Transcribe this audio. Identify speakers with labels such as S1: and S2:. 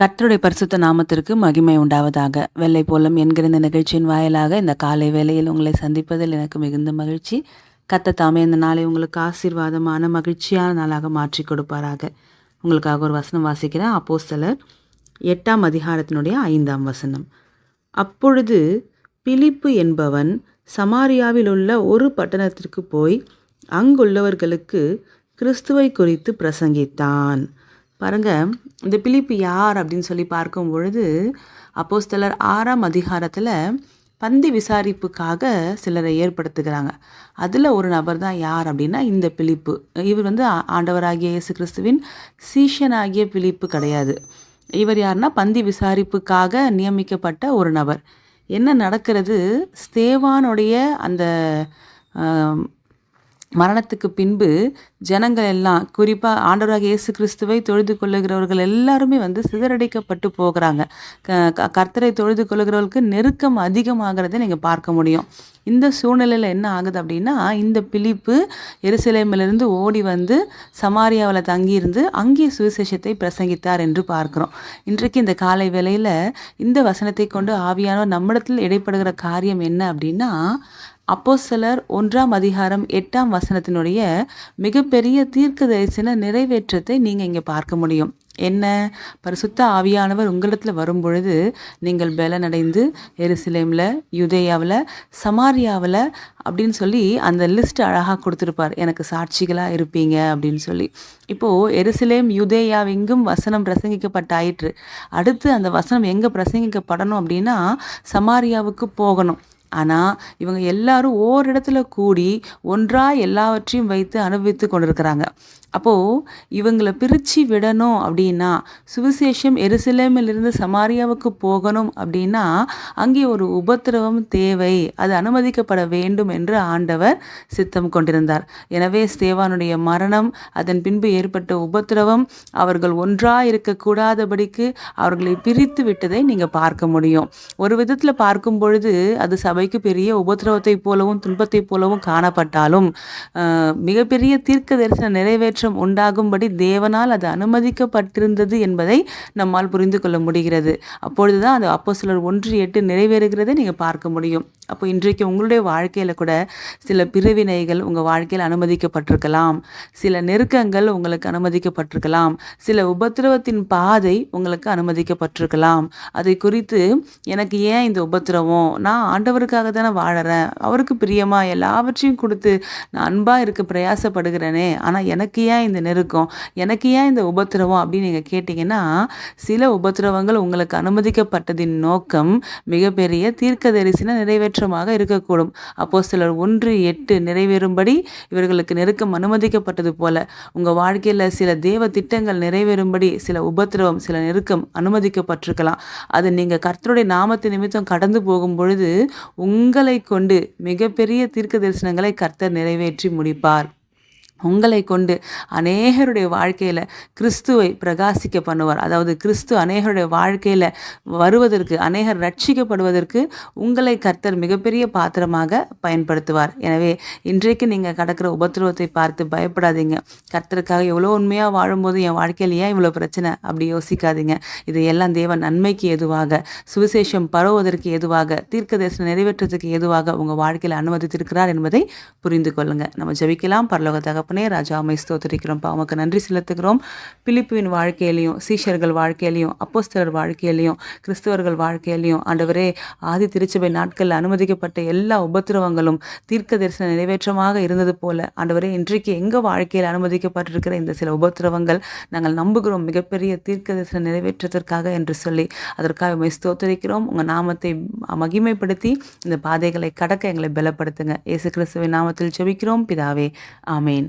S1: கர்த்தருடைய பரிசுத்த நாமத்திற்கு மகிமை உண்டாவதாக. வெள்ளை போலம் என்கிற இந்த நிகழ்ச்சியின் வாயிலாக இந்த காலை வேளையில் உங்களை சந்திப்பதில் எனக்கு மிகுந்த மகிழ்ச்சி. கத்த தாமே இந்த நாளை உங்களுக்கு ஆசீர்வாதமான மகிழ்ச்சியான நாளாக மாற்றி கொடுப்பாராக. உங்களுக்காக ஒரு வசனம் வாசிக்கிறேன். அப்போ சிலர் எட்டாம் அதிகாரத்தினுடைய ஐந்தாம் வசனம். அப்பொழுது பிலிப்பு என்பவன் சமாரியாவில் உள்ள ஒரு பட்டணத்திற்கு போய் அங்குள்ளவர்களுக்கு கிறிஸ்துவை குறித்து பிரசங்கித்தான். பாருங்க இந்த பிலிப்பு யார் அப்படின்னு சொல்லி பார்க்கும் பொழுது அப்போஸ்தலர் ஆறாம் அதிகாரத்தில் பந்தி விசாரிப்புக்காக சிலரை ஏற்படுத்துகிறாங்க. அதில் ஒரு நபர் தான் யார் அப்படின்னா இந்த பிலிப்பு. இவர் வந்து ஆண்டவராகிய இயேசு கிறிஸ்துவின் சீஷனாகிய பிலிப்பு கிடையாது. இவர் யாருன்னா பந்தி விசாரிப்புக்காக நியமிக்கப்பட்ட ஒரு நபர். என்ன நடக்கிறது? ஸ்தேவானுடைய அந்த மரணத்துக்கு பின்பு ஜனங்கள் எல்லாம் குறிப்பாக ஆண்டவராக இயேசு கிறிஸ்துவை தொழுது கொள்ளுகிறவர்கள் எல்லாருமே வந்து சிதறடிக்கப்பட்டு போகிறாங்க. க- க- கர்த்தரை தொழுது கொள்ளுகிறவர்களுக்கு நெருக்கம் அதிகமாகிறதை நீங்கள் பார்க்க முடியும். இந்த சூழ்நிலையில் என்ன ஆகுது அப்படின்னா இந்த பிலிப்பு எருசலேமிலிருந்து ஓடி வந்து சமாரியாவில் தங்கியிருந்து அங்கே சுவிசேஷத்தை பிரசங்கித்தார் என்று பார்க்கிறோம். இன்றைக்கு இந்த காலை வேளையில் இந்த வசனத்தை கொண்டு ஆவியானவர் நம்மிடத்தில் இடைப்படுகிற காரியம் என்ன அப்படின்னா அப்போஸ்தலர் ஒன்றாம் அதிகாரம் எட்டாம் வசனத்தினுடைய மிகப்பெரிய தீர்க்க தரிசன நிறைவேற்றத்தை நீங்கள் இங்கே பார்க்க முடியும். என்ன? பரிசுத்த ஆவியானவர் உங்களிடத்தில் வரும் பொழுது நீங்கள் பலனடைந்து எருசலேமில் யுதேயாவில் சமாரியாவில் அப்படின்னு சொல்லி அந்த லிஸ்ட் அழகாக கொடுத்துருப்பார். எனக்கு சாட்சிகளாக இருப்பீங்க அப்படின்னு சொல்லி. இப்போது எருசலேம் யுதேயாவெங்கும் வசனம் பிரசங்கிக்கப்பட்டாயிற்று. அடுத்து அந்த வசனம் எங்கே பிரசங்கிக்கப்படணும் அப்படின்னா சமாரியாவுக்கு போகணும். ஆனால் இவங்க எல்லாரும் ஓரிடத்துல கூடி ஒன்றாக எல்லாவற்றையும் வைத்து அனுபவித்து கொண்டிருக்கிறாங்க. அப்போது இவங்களை பிரித்து விடணும் அப்படின்னா சுவிசேஷம் எருசலேமிலிருந்து சமாரியாவுக்கு போகணும் அப்படின்னா அங்கே ஒரு உபத்திரவம் தேவை. அது அனுமதிக்கப்பட வேண்டும் என்று ஆண்டவர் சித்தம் கொண்டிருந்தார். எனவே ஸ்தேவானுடைய மரணம் அதன் பின்பு ஏற்பட்ட உபத்திரவம் அவர்கள் ஒன்றாக இருக்கக்கூடாதபடிக்கு அவர்களை பிரித்து விட்டதை நீங்கள் பார்க்க முடியும். ஒரு விதத்தில் பார்க்கும் பொழுது அது சபைக்கு பெரிய உபத்திரவத்தை போலவும் துன்பத்தை போலவும் காணப்பட்டாலும் மிகப்பெரிய தீர்க்க தரிசன நிறைவேற்றம் உண்டாகும்படி தேவனால் அது அனுமதிக்கப்பட்டிருந்தது என்பதை நம்மால் புரிந்து கொள்ள முடிகிறது. அப்பொழுதுதான் அது அப்போ சிலர் ஒன்று எட்டு நிறைவேறுகிறதை நீங்கள் பார்க்க முடியும். அப்போ இன்றைக்கு உங்களுடைய வாழ்க்கையில் கூட சில பிரிவினைகள் உங்கள் வாழ்க்கையில் அனுமதிக்கப்பட்டிருக்கலாம். சில நெருக்கங்கள் உங்களுக்கு அனுமதிக்கப்பட்டிருக்கலாம். சில உபத்திரவத்தின் பாதை உங்களுக்கு அனுமதிக்கப்பட்டிருக்கலாம். அதை குறித்து எனக்கு ஏன் இந்த உபத்திரவம்? நான் ஆண்டவருக்காக தானே வாழறேன். அவருக்கு பிரியமா? எல்லாவற்றையும் கொடுத்து நான் அன்பாக இருக்க பிரயாசப்படுகிறேனே. ஆனால் எனக்கு ஏன் இந்த நெருக்கம்? எனக்கு ஏன் இந்த உபத்திரவம் அப்படின்னு நீங்கள் கேட்டிங்கன்னா சில உபத்திரவங்கள் உங்களுக்கு அனுமதிக்கப்பட்டதின் நோக்கம் மிகப்பெரிய தீர்க்க நிறைவேற்ற மாற்றமாக இருக்கக்கூடும். அப்போ சிலர் ஒன்று எட்டு நிறைவேறும்படி இவர்களுக்கு நெருக்கம் அனுமதிக்கப்பட்டது போல உங்கள் வாழ்க்கையில் சில தேவ திட்டங்கள் நிறைவேறும்படி சில உபத்திரவம் சில நெருக்கம் அனுமதிக்கப்பட்டிருக்கலாம். அது நீங்கள் கர்த்தருடைய நாமத்து நிமித்தம் கடந்து போகும் பொழுது உங்களை கொண்டு மிகப்பெரிய தீர்க்க தரிசனங்களை கர்த்தர் நிறைவேற்றி முடிப்பார். உங்களை கொண்டு அநேகருடைய வாழ்க்கையில் கிறிஸ்துவை பிரகாசிக்க பண்ணுவார். அதாவது கிறிஸ்து அநேகருடைய வாழ்க்கையில் வருவதற்கு அநேகர் ரட்சிக்கப்படுவதற்கு உங்களை கர்த்தர் மிகப்பெரிய பாத்திரமாக பயன்படுத்துவார். எனவே இன்றைக்கு நீங்கள் கடக்கிற உபத்திரவத்தை பார்த்து பயப்படாதீங்க. கர்த்தருக்காக எவ்வளோ உண்மையாக வாழும்போது என் வாழ்க்கையில் ஏன் இவ்வளோ பிரச்சனை? அப்படி யோசிக்காதீங்க. இதையெல்லாம் தேவன் நன்மைக்கு எதுவாக சுவிசேஷம் பரவுவதற்கு எதுவாக தீர்க்க தரிசனம் நிறைவேற்றத்துக்கு எதுவாக உங்கள் வாழ்க்கையில் அனுமதித்திருக்கிறார் என்பதை புரிந்து கொள்ளுங்கள் நம்ம ஜெபிக்கலாம். பரலோக தகப்பனே ராஜா அம்மை ஸ்தோத்திரிக்கிறோம். உமக்கு நன்றி செலுத்துகிறோம். பிலிப்புவின் வாழ்க்கையிலையும் சீஷர்கள் வாழ்க்கையிலையும் அப்போஸ்தலர் வாழ்க்கையிலையும் கிறிஸ்தவர்கள் வாழ்க்கையிலையும் ஆண்டவரே ஆதி திருச்சபை நாட்களில் அனுமதிக்கப்பட்ட எல்லா உபத்திரவங்களும் தீர்க்க தரிசன நிறைவேற்றமாக இருந்தது போல ஆண்டவரே இன்றைக்கு எங்கள் வாழ்க்கையில் அனுமதிக்கப்பட்டிருக்கிற இந்த சில உபத்திரவங்கள் நாங்கள் நம்புகிறோம். மிகப்பெரிய தீர்க்க தரிசன நிறைவேற்றத்திற்காக என்று சொல்லி அதற்காக உம்மை ஸ்தோத்திரிக்கிறோம். உங்கள் நாமத்தை மகிமைப்படுத்தி இந்த பாதைகளை கடக்க எங்களை பலப்படுத்துங்க. இயேசு கிறிஸ்துவின் நாமத்தில் செபிக்கிறோம் பிதாவே ஆமேன்.